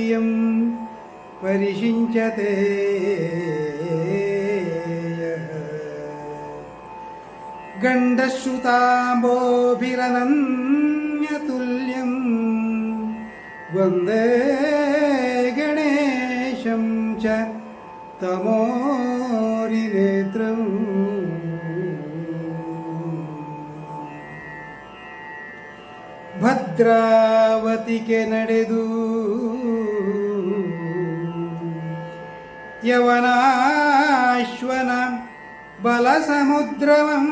स्वकीयं परिषिञ्चते यः गण्डश्रुताम्बोभिरनन्यतुल्यं वन्दे गणेशं च तमोरिनेत्रम् ಭದ್ರಾವತಿಗೆ ನಡೆದು ಯವನಾಶ್ವನ ಬಲ ಸಮುದ್ರವಂ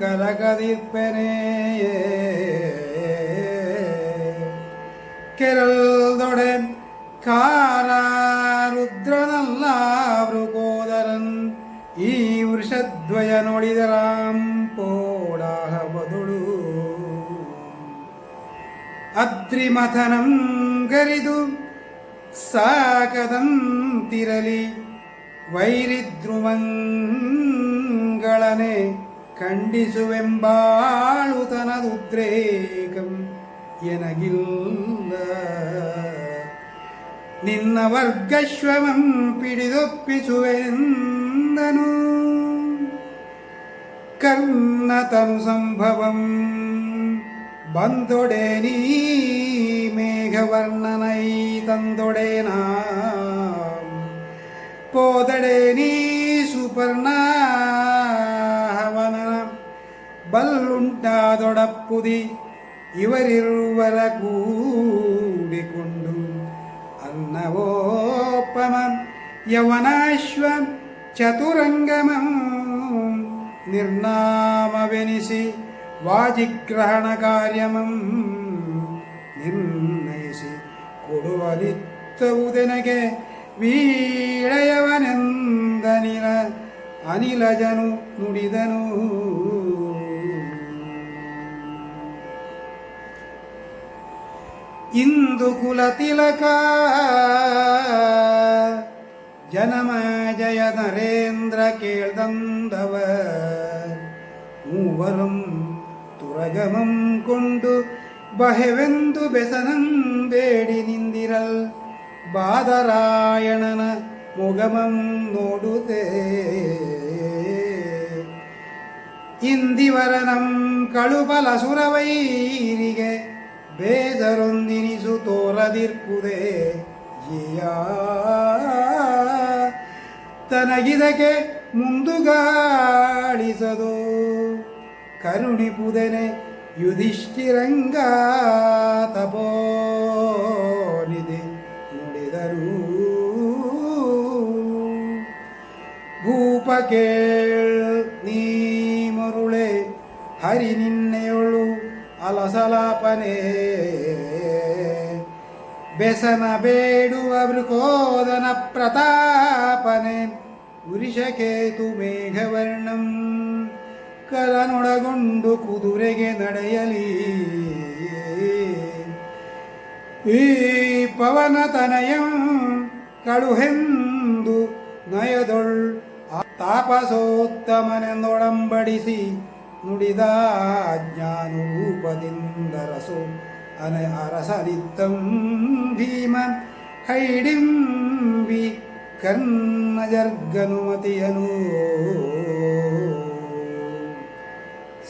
ಕಲಗದಿರ್ಪನೆ. ಕೆರಲ್ದೊಡೆ ಕಾರ ರುದ್ರನಲ್ಲ ವೃಕೋದರನ್ ಈ ವೃಷದ್ವಯ ನೋಡಿದರಾಂ ಅದ್ರಿಮಥನಂ ಗರಿದು ಸಾಕದಂತಿರಲಿ ವೈರಿದ್ರುಮಂಗಳನೆ ಖಂಡಿಸುವೆಂಬಾಳುತನದುದ್ರೇಕಂ ಎನಗಿಲ್ಲ ನಿನ್ನ ವರ್ಗಶ್ವಮಂ ಪಿಡಿದೊಪ್ಪಿಸುವೆಂದನು ಕರ್ಣತನು ಸಂಭವಂ ಬಂದೊಡೆ ನೀ ಮೇಘವರ್ಣನೈ ತಂದೊಡೆನ ಪೋದಡೆ ನೀ ಸುಪರ್ಣ ಹವನ ಬಲ್ಲುಂಟಾದೊಡಪ್ಪುದಿ ಇವರಿರುವರ ಕೂಡಿಕೊಂಡು ಅನ್ನವೋಪಮ ಯವನಾಶ್ವ ಚತುರಂಗಮಂ ನಿರ್ನಾಮವೆನಿಸಿ ವಾಜಿಗ್ರಹಣ ಕಾರ್ಯಮಂ ನಿರ್ಣಯಿಸಿ ಕೊಡುವಲಿತ್ತವುದೆನಗೆ ವೀಳಯವನೆಂದನಿಲ ಅನಿಲಜನು ನುಡಿದನು. ಇಂದು ಕುಲ ತಿಲಕ ಜನಮ ಜಯ ನರೇಂದ್ರ ಕೇಳ್ದಂದವ. ಮೂವರಂ ಬಹೆವೆಂದು ಬೆಸನಂ ಬೇಡಿ ನಿಂದಿರಲ್. ಬಾದರಾಯಣನ ಮುಗಮಂ ನೋಡುತ್ತೆ ಇಂದಿವರನಂ ಕಳುಬಲ ಸುರವೈರಿಗೆ ಬೇದರೊಂದಿನಿಸು ತೋರದಿರ್ಪುದೆ. ಜಿಯ. ತನಗಿದಕ್ಕೆ ಮುಂದುಗಾಳಿಸದು. ಕರುಣಿಪುದನೆ ಯುಧಿಷ್ಠಿರಂಗ ತಪೋನಿದೆ ನುಡಿದರು ಭೂಪ ಕೇಳ್ ನೀ ಮರುಳೆ ಹರಿ ನಿನ್ನೆಯೊಳು ಅಲಸಲಾಪನೆ ಬೆಸನ ಬೇಡುವ ವೃಕೋದನ ಪ್ರತಾಪನೆ ವೃಷಕೇತು ಮೇಘವರ್ಣಂ ಕರನೊಳಗೊಂಡು ಕುದುರೆಗೆ ನಡೆಯಲಿ. ಈ ಪವನ ತನಯ ಕಳುಹೆಂದು ನಯದೊಳ್ ತಾಪಸೋತ್ತಮನೆಂದೊಳಂಬಡಿಸಿ ನುಡಿದ ಜ್ಞಾನರೂಪದಿಂದ ರಸು ಅನ ಅರಸನಿತ್ತಂ ಭೀಮ ಹೈಡಿಂಬಿ ಕರ್ಣಜರ್ಗನುಮತಿಯನು.